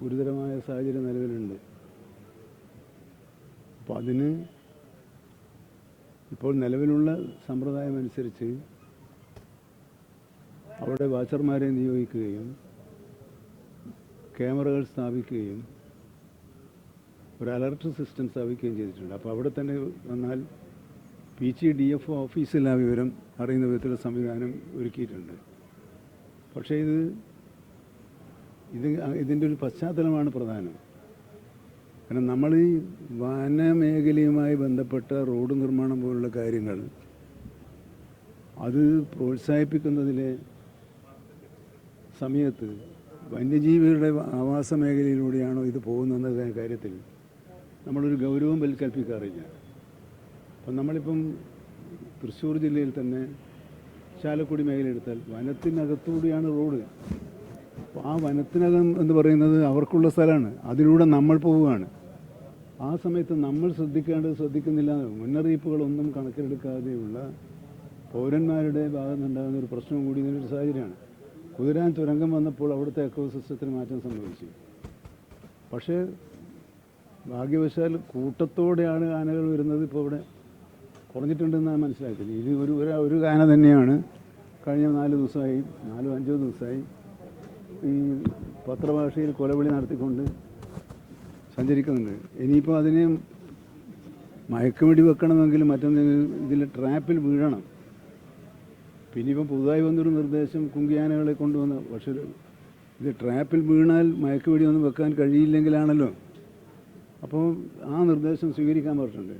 ഗുരുതരമായ സാഹചര്യം നിലവിലുണ്ട്. അപ്പോൾ അതിന് ഇപ്പോൾ നിലവിലുള്ള സമ്പ്രദായം അനുസരിച്ച് അവിടെ വാച്ചർമാരെ നിയോഗിക്കുകയും ക്യാമറകൾ സ്ഥാപിക്കുകയും ഒരു അലർട്ട് സിസ്റ്റം സ്ഥാപിക്കുകയും ചെയ്തിട്ടുണ്ട്. അപ്പോൾ അവിടെ തന്നെ വന്നാൽ പി ജി ഡി എഫ് ഓഫീസിൽ ആ വിവരം അറിയുന്ന വിധത്തിലുള്ള സംവിധാനം ഒരുക്കിയിട്ടുണ്ട്. പക്ഷേ ഇത് ഇത് ഇതിന്റെ ഒരു പശ്ചാത്തലമാണ് പ്രധാനം. കാരണം നമ്മൾ ഈ വനമേഖലയുമായി ബന്ധപ്പെട്ട റോഡ് നിർമ്മാണം പോലുള്ള കാര്യങ്ങൾ അത് പ്രോത്സാഹിപ്പിക്കുന്നതിലെ സമയത്ത് വന്യജീവികളുടെ ആവാസ മേഖലയിലൂടെയാണോ ഇത് പോകുന്നതെന്ന കാര്യത്തിൽ നമ്മളൊരു ഗൗരവം വൽക്കൽപ്പിക്കാറില്ല അപ്പം നമ്മളിപ്പം തൃശ്ശൂർ ജില്ലയിൽ തന്നെ ചാലക്കുടി മേഖല എടുത്താൽ വനത്തിനകത്തൂടെയാണ് റോഡ്. ആ വനത്തിനകം എന്ന് പറയുന്നത് അവർക്കുള്ള സ്ഥലമാണ്. അതിലൂടെ നമ്മൾ പോവുകയാണ്. ആ സമയത്ത് നമ്മൾ ശ്രദ്ധിക്കേണ്ടത് ശ്രദ്ധിക്കുന്നില്ല. മുന്നറിയിപ്പുകളൊന്നും കണക്കിലെടുക്കാതെയുള്ള പൗരന്മാരുടെ ഭാഗത്തുണ്ടാകുന്ന ഒരു പ്രശ്നം കൂടി ഇതിനൊരു സാഹചര്യമാണ്. കുതിരാൻ തുരങ്കം വന്നപ്പോൾ അവിടുത്തെ എക്കോസിസ്റ്റത്തിന് മാറ്റം സംഭവിച്ചു. പക്ഷേ ഭാഗ്യവശാൽ കൂട്ടത്തോടെയാണ് ആനകൾ വരുന്നത് ഇപ്പോൾ ഇവിടെ കുറഞ്ഞിട്ടുണ്ടെന്നാണ് മനസ്സിലാക്കുന്നത്. ഇത് ഒരു- ഒരു ആന തന്നെയാണ്. കഴിഞ്ഞ നാല് ദിവസമായി നാലോ അഞ്ചോ ദിവസമായി ഈ പത്രഭാഷയിൽ കൊലവിളി നടത്തിക്കൊണ്ട് സഞ്ചരിക്കുന്നുണ്ട്. ഇനിയിപ്പോൾ അതിനെ മയക്കുമടി വെക്കണമെങ്കിൽ മറ്റൊന്നും ഇതിൽ ട്രാപ്പിൽ വീഴണം. പിന്നെ ഇപ്പം പുതുതായി വന്നൊരു നിർദ്ദേശം കുങ്കിയാനകളെ കൊണ്ടുവന്ന പക്ഷേ ഇത് ട്രാപ്പിൽ വീണാൽ മയക്കുവെടി ഒന്നും വെക്കാൻ കഴിയില്ലെങ്കിലാണല്ലോ. അപ്പോൾ ആ നിർദ്ദേശം സ്വീകരിക്കാൻ പറഞ്ഞിട്ടുണ്ട്.